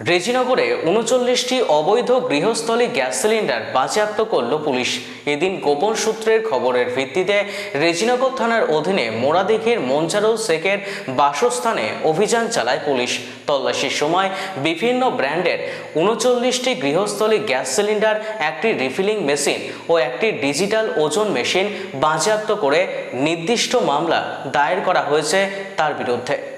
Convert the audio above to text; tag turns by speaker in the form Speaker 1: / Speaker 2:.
Speaker 1: রেজিনগরে উনচল্লিশটি অবৈধ গৃহস্থলী gas cylinder বাজেয়াপ্ত করল পুলিশ। এদিন গোপন সূত্রের খবরের ভিত্তিতে রেজিনগর থানার অধীনে মোড়াদিঘির মঞ্জারুল শেখের বাসস্থানে অভিযান চালায় পুলিশ। তল্লাশির সময় বিভিন্ন ব্র্যান্ডের উনচল্লিশটি গৃহস্থলী গ্যাস সিলিন্ডার, একটি রিফিলিং মেশিন ও একটি ডিজিটাল ওজন মেশিন বাজেয়াপ্ত করে নির্দিষ্ট মামলা দায়ের করা হয়েছে তার বিরুদ্ধে।